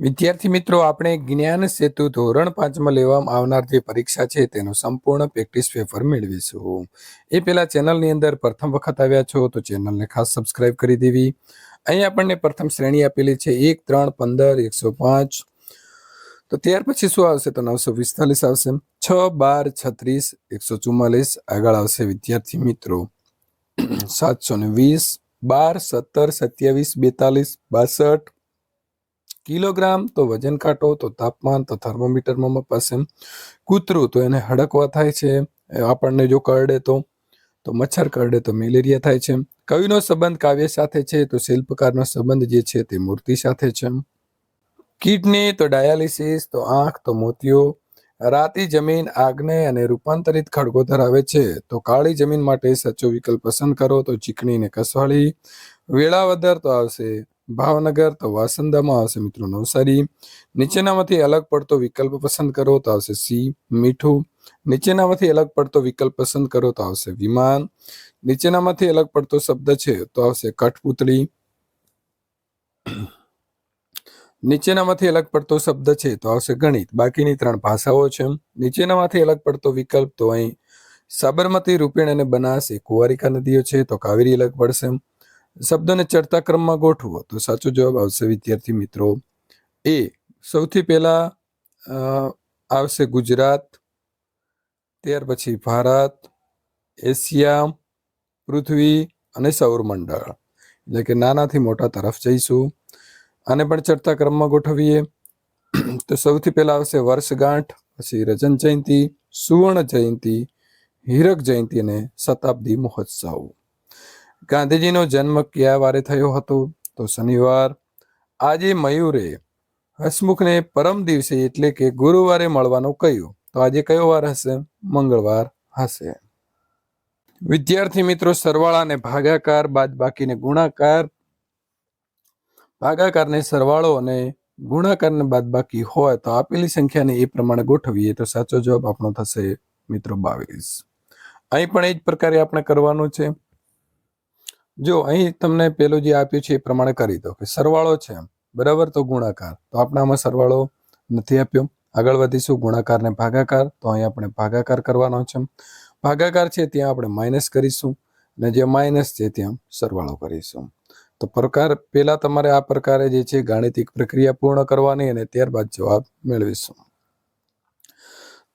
વિદ્યાર્થી મિત્રો, આપણે જ્ઞાન સેતુ ધોરણ પાંચમાં લેવામાં આવનાર જે પરીક્ષા છે, તેનો સંપૂર્ણ પ્રેક્ટિસ પેપર મેળવીશું. એ પહેલા ચેનલની અંદર પ્રથમ વખત આવ્યા છો, તો ચેનલને ખાસ સબસ્ક્રાઇબ કરી દેવી. અહીં આપણને પ્રથમ શ્રેણી આપેલી છે, એક, ત્રણ, પંદર, એકસો પાંચ. તો ત્યાર પછી શું આવશે? તો નવસો પિસ્તાલીસ આવશે. છ, બાર, છત્રીસ, એકસો ચુમ્માલીસ. આગળ આવશે વિદ્યાર્થી મિત્રો. સાતસો ને વીસ, બાર, સત્તર, સત્યાવીસ, બેતાલીસ, બાસઠ કિલોગ્રામ, તો વજન કાંટો, તો તાપમાન, તો થર્મોમીટરમાં મપાશે. કૂતરું, તો એને હડકવા થાય છે. આપણને જો કરડે તો તો મચ્છર કરડે, તો મેલેરિયા થાય છે. કવિનો સંબંધ કાવ્ય સાથે છે, તો શિલ્પકારનો સંબંધ જે છે, તે મૂર્તિ સાથે છે. કિડની, તો ડાયાલિસિસ, તો આંખ, તો મોતિયો રાતી જમીન આગ્નેય અને રૂપાંતરિત ખડગો ધરાવે છે. તો કાળી જમીન માટે સાચો વિકલ્પ પસંદ કરો, તો ચીકણી ને કસવાળી વેળાવદર તો આવશે. ભાવનગર તો વાસંદામાં આવશે મિત્રો નવસારી. નીચેનામાંથી અલગ પડતો વિકલ્પ પસંદ કરો તો આવશે સી, મીઠું. નીચેનામાંથી અલગ પડતો વિકલ્પ પસંદ કરો તો આવશે વિમાન. નીચેનામાંથી અલગ પડતો શબ્દ છે તો આવશે કઠપુતળી. નીચેનામાંથી અલગ પડતો શબ્દ છે તો આવશે ગણિત. બાકીની ત્રણ ભાષાઓ છે. નીચેનામાંથી અલગ પડતો વિકલ્પ તો અહીં સાબરમતી, રૂપેણ અને બનાસ એ કુંવારિકા નદીઓ છે તો કાવેરી અલગ પડશે. શબ્દોને ચડતા ક્રમમાં ગોઠવો. તો સાચો જવાબ આવશે, વિદ્યાર્થી મિત્રો. એ સૌથી પહેલા આવશે ગુજરાત, ત્યાર પછી ભારત, એશિયા, પૃથ્વી અને સૌરમંડળ એટલે કે નાનાથી મોટા તરફ જઈશું. આને પણ ચડતા ક્રમમાં ગોઠવીએ. તો સૌથી પહેલા આવશે વર્ષગાંઠ, પછી રજન જયંતિ, સુવર્ણ જયંતિ, હીરક જયંતિ અને શતાબ્દી મહોત્સવ. ગાંધીજીનો જન્મ કયા વારે થયો હતો? તો શનિવાર, આજે મયુરે હસમુખને પરમ દિવસે એટલે કે ગુરુવારે મળવાનું કહ્યું. તો આજે કયો વાર હશે? મંગળવાર હશે. વિદ્યાર્થી મિત્રો સરવાળા અને ભાગાકાર બાદ બાકીને ગુણાકાર. ભાગાકારને સરવાળો અને ગુણાકારને બાદ બાકી હોય તો આપેલી સંખ્યાને એ પ્રમાણે ગોઠવીએ તો સાચો જવાબ આપણો થશે મિત્રો બાવીસ. અહીં પણ એ જ પ્રકારે આપણે કરવાનું છે. જો અહીં તમને પેલું જે આપ્યું છે એ પ્રમાણે કરી દો. કે સરવાળો છે બરાબર? તો ગુણાકાર. તો આપણે આમાં સરવાળો નથી આપ્યો. આગળ વધીશું. ગુણાકારને ભાગાકાર. તો અહીં આપણે ભાગાકાર કરવાનો છે ભાગાકાર છે ત્યાં આપણે માઇનસ કરીશું. અને જે માઇનસ છે ત્યાં સરવાળો કરીશું. તો પ્રકાર, પહેલા તમારે આ પ્રકારે જે છે ગાણિતિક પ્રક્રિયા પૂર્ણ કરવાની અને ત્યારબાદ જવાબ મેળવીશું.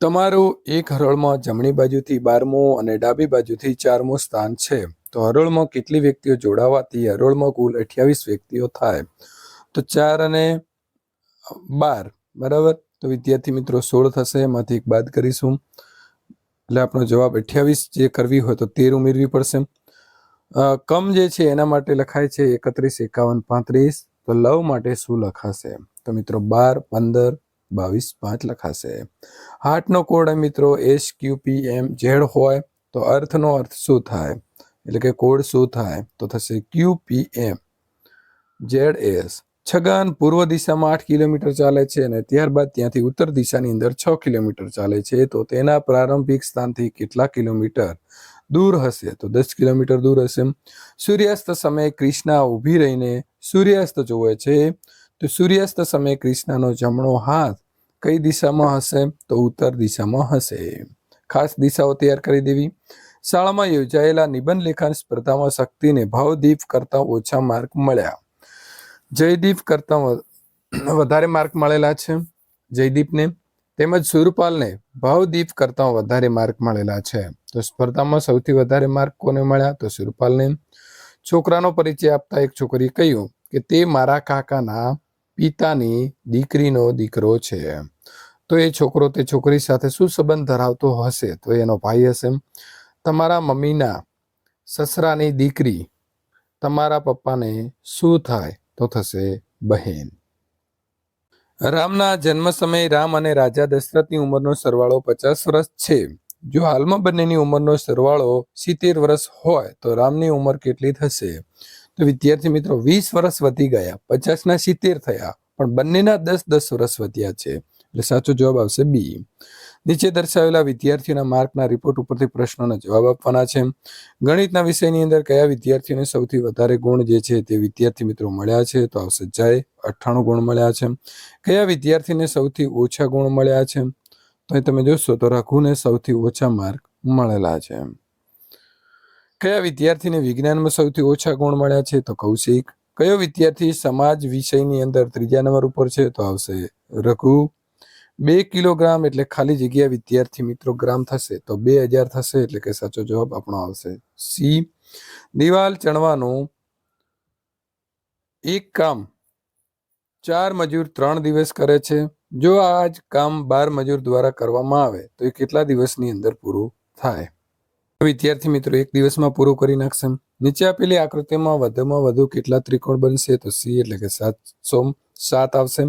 તમારું એક હરોળમાં જમણી બાજુથી બારમું અને ડાબી બાજુથી ચારમું સ્થાન છે. તો હરોળમાં કેટલી વ્યક્તિઓ જોડાવાથી હરોળમાં કુલ અઠ્યાવીસ વ્યક્તિઓ થાય. તો ચાર અને બાર, બરાબર? તો વિદ્યાર્થી મિત્રો, સોળ થશે. એમાંથી એક બાદ કરીશું. એટલે આપણો જવાબ અઠ્યાવીસ જે કરવી હોય તો તેર ઉમેરવી પડશે. કમ જે છે એના માટે લખાય છે એકત્રીસ, એકાવન, પાંત્રીસ. તો લવ માટે શું લખાશે? તો મિત્રો, બાર, પંદર, બાવીસ, પાંચ લખાશે. હાર્ટનો કોડ મિત્રો S Q P M Z હોય તો અર્થનો અર્થ શું થાય? એટલે કે કોડ શું થાય? તો થશે Q P M Z S Chhagan, પૂર્વ દિશામાં આઠ કિલોમીટર ચાલે છે અને ત્યારબાદ ત્યાંથી ઉત્તર દિશાની અંદર છ કિલોમીટર ચાલે છે. તો તેના પ્રારંભિક સ્થાનથી કેટલા કિલોમીટર દૂર હશે? તો દસ કિલોમીટર દૂર હશે. સૂર્યાસ્ત સમયે ક્રિષ્ના ઊભી રહીને સૂર્યાસ્ત જોવે છે. તો સૂર્યાસ્ત સમયે ક્રિષ્નાનો જમણો હાથ કઈ દિશામાં હશે? તો ઉત્તર દિશામાં હશે. ખાસ દિશાઓ તૈયાર કરી દેવી. શાળામાં યોજાયેલા નિબંધ લેખન સ્પર્ધામાં શક્તિને ભાવદીપ કરતા ઓછા માર્ક મળ્યા. જયદીપ કરતા વધારે માર્ક મળેલા છે. જયદીપને તેમજ સુરપાલને ભાવદીપ કરતા વધારે માર્ક મળેલા છે. તો સ્પર્ધામાં સૌથી વધારે માર્ક કોને મળ્યા? તો સુરપાલને. છોકરાનો પરિચય આપતા એક છોકરી કહ્યું કે તે મારા કાકાના પિતાની દીકરીનો દીકરો છે. તો એ છોકરો તે છોકરી સાથે શું સંબંધ ધરાવતો હશે તો એનો ભાઈ હશે. તમારા મમ્મીના સસરાની દીકરી તમારા પપ્પાને શું થાય તો થશે બહેન? રામના જન્મ સમયે રામ અને રાજા દશરથની ઉંમરનો સરવાળો પચાસ વર્ષ છે. જો હાલમાં બંનેની ઉંમરનો સરવાળો સિત્તેર વર્ષ હોય તો રામની ઉંમર કેટલી થશે? તો વિદ્યાર્થી મિત્રો, વીસ વર્ષ વધી ગયા, પચાસના સિત્તેર થયા, પણ બંનેના દસ દસ વર્ષ વધ્યા છે. એટલે સાચો જવાબ આવશે બી નીચે દર્શાવેલા વિદ્યાર્થીઓના માર્કના રિપોર્ટ ઉપરથી પ્રશ્નોના જવાબ આપવાના છે. ગણિતના વિષયની અંદર કયા વિદ્યાર્થીઓને સૌથી વધારે ગુણ જે છે તે વિદ્યાર્થી મિત્રો મળ્યા છે? તો આવશે જય, અઠ્ઠાણું ગુણ મળ્યા છે. કયા વિદ્યાર્થીને સૌથી ઓછા ગુણ મળ્યા છે? તો તમે જોશો તો રઘુને સૌથી ઓછા માર્ક મળેલા છે. કયા વિદ્યાર્થીને વિજ્ઞાનમાં સૌથી ઓછા ગુણ મળ્યા છે? તો કૌશિક. કયો વિદ્યાર્થી સમાજ વિષયની અંદર ત્રીજા નંબર ઉપર છે? તો આવશે રઘુ. બે કિલોગ્રામ એટલે ખાલી જગ્યા વિદ્યાર્થી મિત્રો ગ્રામ થશે તો બે હજાર થશે એટલે કે સાચો જવાબ આપણો આવશે સી. દિવાલ ચણવાનું એક કામ ચાર મજૂર ત્રણ દિવસ કરે છે. જો આ જ કામ બાર મજૂર દ્વારા કરવામાં આવે તો એ કેટલા દિવસની અંદર પૂરું થાય? વિદ્યાર્થી મિત્રો, એક દિવસમાં પૂરું કરી નાખશે. નીચે આપેલી આકૃતિમાં વધુમાં વધુ કેટલા ત્રિકોણ બનશે તો સી એટલે કે સાતસો સાત આવશે.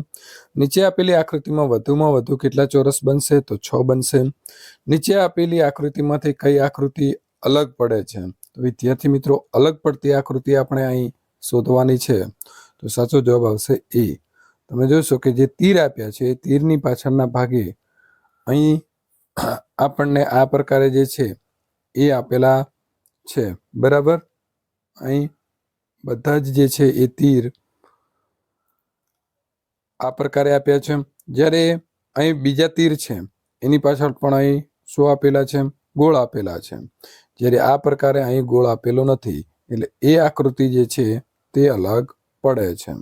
નીચે આપેલી આકૃતિમાં વધુમાં વધુ કેટલા ચોરસ બનશે? તો છ બનશે. નીચે આપેલી આકૃતિમાંથી કઈ આકૃતિ અલગ પડે છે? તો વિદ્યાર્થી મિત્રો, અલગ પડતી આકૃતિ આપણે અહીં શોધવાની છે. તો સાચો જવાબ આવશે એ. તમે જોશો કે જે તીર આપ્યા છે, એ તીરની પાછળના ભાગે અહીં આપણને આ પ્રકારે જે છે, એ આપેલા છે. બરાબર? અહીં બધા જ જે છે, એ તીર આ પ્રકારે આપ્યા છે. જ્યારે અહીં બીજા તીર છે, એની પાછળ પણ અહીં શું આપેલા છે? ગોળ આપેલા છે. જ્યારે આ પ્રકારે અહીં ગોળ આપેલો નથી, એટલે એ આકૃતિ જે છે, તે અલગ પડે છે.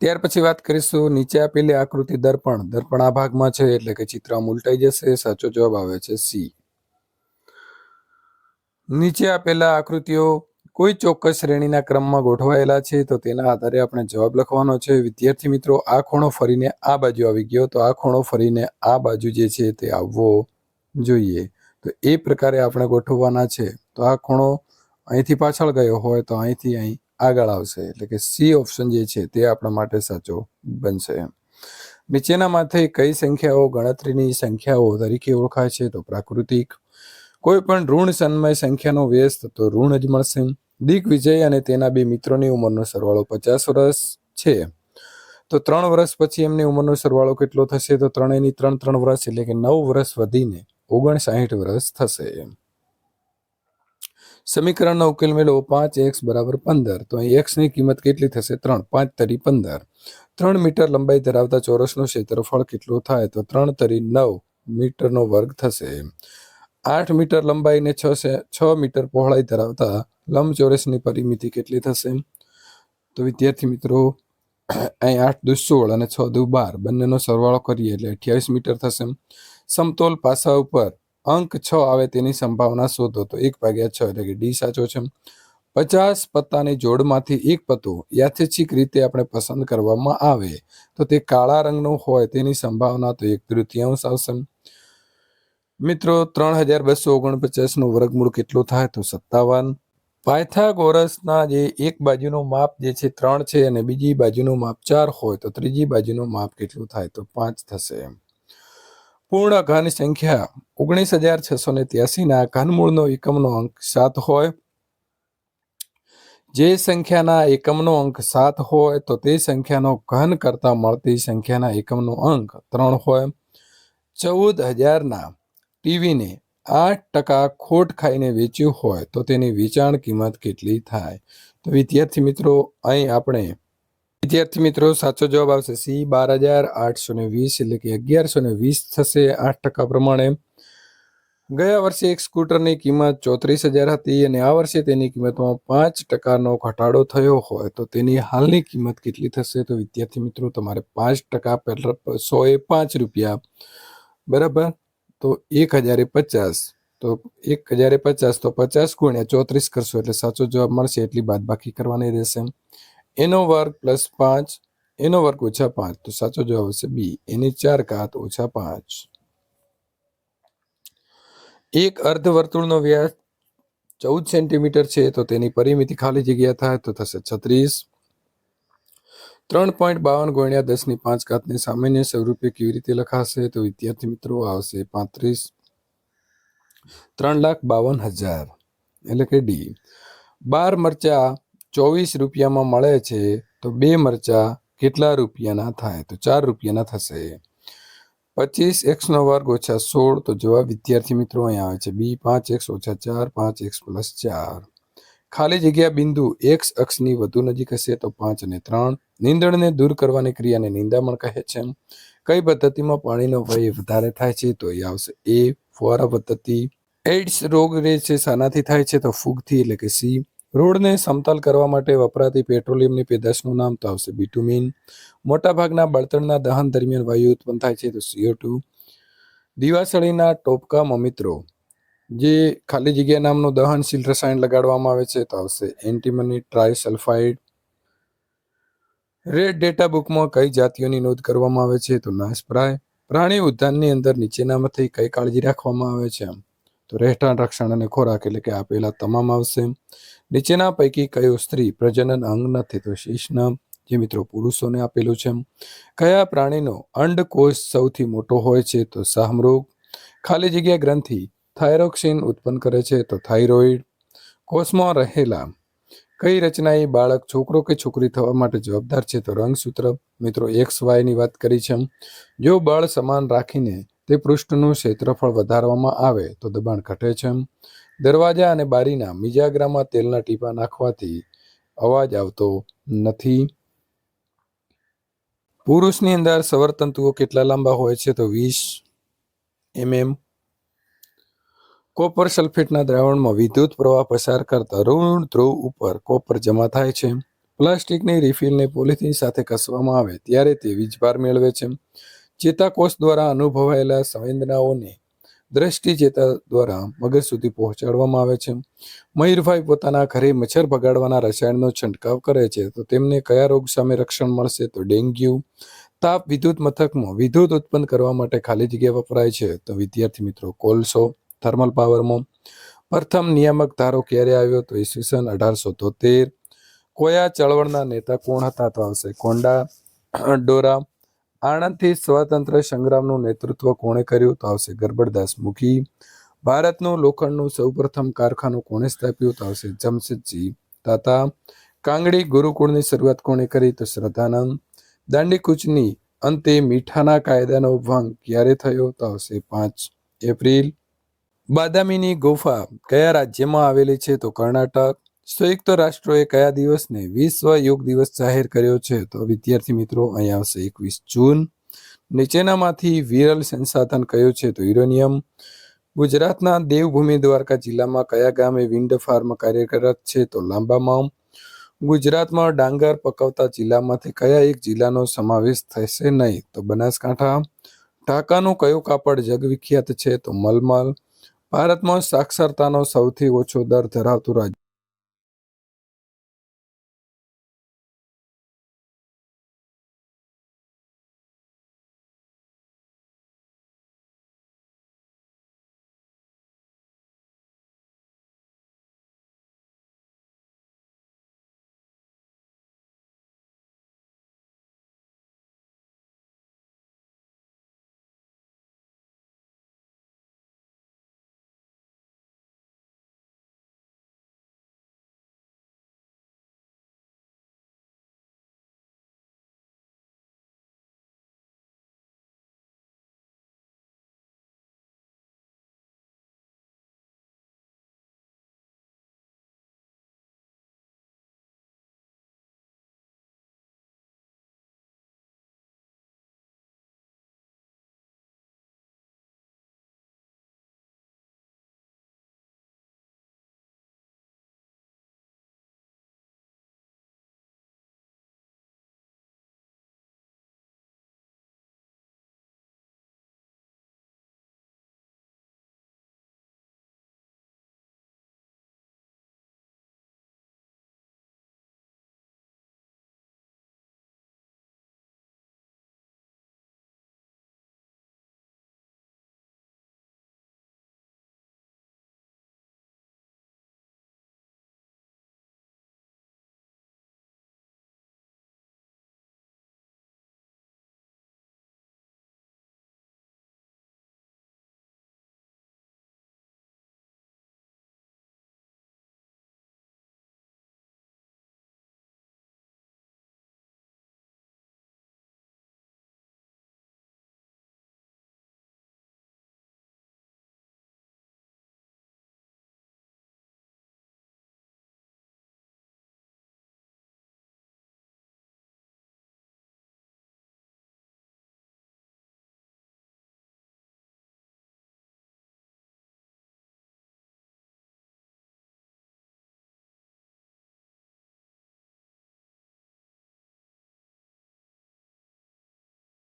ત્યાર પછી વાત કરીશું નીચે આપેલી આકૃતિ દર્પણ. દર્પણ આ ભાગમાં છે, એટલે કે ચિત્ર ઉલટાઈ જશે, સાચો જવાબ આવે છે સી. નીચે આપેલા આકૃતિઓ કોઈ ચોક્કસ શ્રેણીના ક્રમમાં ગોઠવાયેલા છે તો તેના આધારે આપણે જવાબ લખવાનો છે. વિદ્યાર્થી મિત્રો, આ ખૂણો ફરીને આ બાજુ આવી ગયો. તો આ ખૂણો ફરીને આ બાજુ જે છે તે આવવો જોઈએ. તો એ પ્રકારે આપણે ગોઠવવાના છે. તો આ ખૂણો અહીંથી પાછળ ગયો હોય તો અહીંથી અહીં આગળ આવશે. એટલે કે સી ઓપ્શન જે છે તે આપણા માટે સાચો બનશે. નીચેનામાંથી કઈ સંખ્યાઓ ગણતરીની સંખ્યાઓ તરીકે ઓળખાય છે? તો પ્રાકૃતિક. કોઈ પણ ઋણ સન્મય સંખ્યાનો વ્યસ્ત તો ઋણ જ મળશે. દિગ્વિજય અને તેના બે મિત્રોની ઉંમરનો સરવાળો પચાસ વર્ષ છે. તો ત્રણ વર્ષ પછી એમની ઉંમરનો સરવાળો કેટલો થશે? તો ત્રણેયની ત્રણ ત્રણ વર્ષ એટલે કે નવ વર્ષ વધીને ઓગણસાઠ વર્ષ થશે. સમીકરણનો ઉકેલ મેળવો પાંચ એક્સ બરાબર પંદર. તો અહીં એક્સની કિંમત કેટલી થશે? ત્રણ, પાંચ તરી પંદર. ત્રણ મીટર લંબાઈ ધરાવતા ચોરસનું ક્ષેત્રફળ કેટલું થાય? તો ત્રણ તરી નવ મીટરનો વર્ગ થશે. આઠ મીટર લંબાઈને છ છ મીટર પહોળાઈ ધરાવતા લંબચોરસની પરિમિતિ કેટલી થશે? તો વિદ્યાર્થી મિત્રો, અહીં આઠ દુ સોળ અને છ દુ બાર બંનેનો સરવાળો કરીએ એટલે અઠ્યાવીસ મીટર થશે. સમતોલ પાસા ઉપર અંક છ આવે તેની સંભાવના શોધો તો એક ભાગ્યા છ એટલે કે ડી સાચો છે. પચાસ પત્તાની જોડમાંથી એક પત્તો યાથેચ્છિક રીતે આપણે પસંદ કરવામાં આવે તો તે કાળા રંગનો હોય તેની સંભાવના તો એક તૃતીયાંશ આવશે. મિત્રો, ત્રણ હજાર બસો ઓગણપચાસનું વર્ગમૂળ કેટલું થાય તો સત્તાવન. પાયથાગોરસના જે એક બાજુનું માપ જે છે ત્રણ છે અને બીજી બાજુનું માપ ચાર હોય તો ત્રીજી બાજુનું માપ કેટલું થાય તો પાંચ થશે પૂર્ણ ઘન સંખ્યા ઓગણીસ હજાર છસો ને ત્યાસીના ઘનમૂળનો એકમનો અંક સાત હોય. જે સંખ્યાના એકમનો અંક સાત હોય તો તે સંખ્યાનો ઘન કરતા મળતી સંખ્યાના એકમનો અંક ત્રણ હોય. ચૌદ હજારના ટીવીને આઠ ટકા ખોટ ખાઈને વેચ્યું હોય તો તેની વેચાણ કિંમત કેટલી થાય? તો વિદ્યાર્થી મિત્રો, અહીં આપણે વિદ્યાર્થી મિત્રો, સાચો જવાબ આવશે સી, બાર હજાર આઠસો ને વીસ એટલે કે અગિયારસો ને વીસ થશે આઠ ટકા પ્રમાણે. ગયા વર્ષે એક સ્કૂટરની કિંમત ચોત્રીસ હજાર હતી અને આ વર્ષે તેની કિંમતમાં પાંચ ટકાનો ઘટાડો થયો હોય તો તેની હાલની કિંમત કેટલી થશે? તો વિદ્યાર્થી મિત્રો, તમારે પાંચ ટકા પહેલા સો એ પાંચ રૂપિયા. બરાબર? તો એક હજારે પચાસ. તો એક હજારે પચાસ, તો પચાસ ગુણ્યા ચોત્રીસ કરશો એટલે સાચો જવાબ મળશે. એટલી બાદ બાકી કરવાની રહેશે એનો વર્ગ પ્લસ પાંચ એનો વર્ગ ઓછા પાંચ, તો સાચો જવાબ હશે બી એની ચાર ઘાત ઓછા પાંચ. એક અર્ધવર્તુળનો વ્યાસ ચૌદ સેન્ટીમીટર છે, તો તેની પરિમિતિ ખાલી જગ્યા થાય તો થશે છત્રીસ. ત્રણ પોઈન્ટ બાવન ગુણ્યા દસની પાંચ ઘાતને સામાન્ય સ્વરૂપે કેવી રીતે લખાશે? તો વિદ્યાર્થી મિત્રો, આવશે પાંત્રીસ. ત્રણ લાખ બાવન હજાર. એટલે કે ડી. બાર મરચા ચોવીસ રૂપિયામાં મળે છે, તો બે મરચા કેટલા રૂપિયાના થાય? તો ચાર રૂપિયાના થશે. પચીસ એક્સનો વર્ગ ઓછા સોળ, તો જવાબ વિદ્યાર્થી મિત્રો અહીંયા આવે છે. બી પાંચ એક્સ ઓછા ચાર, પાંચ એક્સ પ્લસ ચાર. ખાલી જગ્યા બિંદુ એક્સ અક્ષની વધુ નજીક હશે તો પાંચ અને ત્રણ નીંદણને દૂર કરવાની ક્રિયાને નિંદામણ કહે છે. કઈ પદ્ધતિમાં પાણીનો વય વધારે થાય છે તો એ આવશે એ ફુવારા પદ્ધતિ. એઇડ્સ રોગ રે છે શાનાથી થાય છે તો ફૂગથી એટલે કે સી રોડને સમતલ કરવા માટે વપરાતી પેટ્રોલિયમની પેદાશનું નામ તો આવશે બિટુમિન. મોટાભાગના બળતણના દહન દરમિયાન વાયુ ઉત્પન્ન થાય છે તો સીઓ ટુ. દિવાસળીના ટોપકામાં મિત્રો જે ખાલી જગ્યા નામનું દહનશીલ રસાયણ લગાડવામાં આવે છે, તો આવશે એન્ટીમની ટ્રાયસલ્ફાઇડ રેડ ડેટા બુકમાં કઈ જાતિઓની નોંધ કરવામાં આવે છે, તો નાશપ્રાય. પ્રાણી ઉદ્યાનની અંદર નીચેનામાંથી કઈ કાળજી રાખવામાં આવે છે તો રહેઠાણ, રક્ષણ અને ખોરાક એટલે કે આપેલા તમામ આવશે. નીચેના પૈકી કયો સ્ત્રી પ્રજનન અંગ નથી, તો શીશના જે મિત્રો પુરુષોને આપેલું છે કયા પ્રાણીનો અંડકોષ સૌથી મોટો હોય છે, તો શાહમૃગ ખાલી જગ્યા ગ્રંથિ થાઇરોક્સિન ઉત્પન્ન કરે છે તો થાઇરોઇડ કોષમાં રહેલા કઈ રચના એ બાળક છોકરો કે છોકરી થવા માટે જવાબદાર છે તો રંગસૂત્ર? મિત્રો, એક્સ વાયની વાત કરી છે. જો બળ સમાન રાખીને તે પૃષ્ઠનું ક્ષેત્રફળ વધારવામાં આવે તો દબાણ ઘટે છે. દરવાજા અને બારીના મિજાગરામાં તેલના ટીપા નાખવાથી અવાજ આવતો નથી. પુરુષની અંદર સવરતંતુઓ કેટલા લાંબા હોય છે તો વીસ એમએમ. કોપર સલ્ફેટના દ્રાવણમાં વિદ્યુત પ્રવાહ પસાર કરતા ઋણ ધ્રુવ ઉપર કોપર જમા થાય છે. પ્લાસ્ટિકની રિફિલને પોલિથીન સાથે કસવામાં આવે ત્યારે તે વીજભાર મેળવે છે. ચેતાકોષ દ્વારા અનુભવાયેલા સંવેદનાઓને દ્રષ્ટિ ચેતા દ્વારા મગજ સુધી પહોંચાડવામાં આવે છે. મયુરભાઈ પોતાના ઘરે મચ્છર ભગાડવાના રસાયણનો છંટકાવ કરે છે તો તેમને કયા રોગ સામે રક્ષણ મળશે તો ડેન્ગ્યુ. તાપ વિદ્યુત મથકમાં વિદ્યુત ઉત્પન્ન કરવા માટે ખાલી જગ્યા વપરાય છે તો વિદ્યાર્થી મિત્રો કોલસો. થર્મલ પાવરમાં પ્રથમ નિયામક ધારો ક્યારે આવ્યો તો ઈસવીસન અઢારસો તોતેર. કોયા ચળવળના નેતા કોણ હતા તો આવશે? કોંડા ડોરા આણંદથી સ્વાતંત્ર્ય સંગ્રામનું નેતૃત્વ કોણે કર્યું તો આવશે ગરબડદાસ મુખી ભારતનું લોખંડનું સૌપ્રથમ કારખાનું કોણે સ્થાપ્યું તો આવશે જમશેદજી તાતા. કાંગડી ગુરુકુળની શરૂઆત કોણે કરી તો શ્રદ્ધાનંદ. દાંડીકૂચની અંતે મીઠાના કાયદાનો ભંગ ક્યારે થયો તો આવશે પાંચ એપ્રિલ. બાદામીની ગુફા કયા રાજ્યમાં આવેલી છે તો કર્ણાટક. સંયુક્ત રાષ્ટ્રોએ કયા દિવસને વિશ્વ યોગ દિવસ જાહેર કર્યો છે તો વિદ્યાર્થી મિત્રો, અહીંયા આવશે એકવીસ જૂન. નીચેનામાંથી વિરલ સંસાધન કયું છે તો યુરેનિયમ. ગુજરાતના દેવભૂમિ દ્વારકા જિલ્લામાં કયા ગામે વિન્ડ ફાર્મ કાર્યરત છે તો લાંબામાં ગુજરાતમાં ડાંગર પકવતા જિલ્લામાંથી કયા એક જિલ્લાનો સમાવેશ થશે નહીં તો બનાસકાંઠા. ઢાકાનું કયું કાપડ જગવિખ્યાત છે તો મલમલ. ભારતમાં સાક્ષરતાનો સૌથી ઓછો દર ધરાવતું રાજ્ય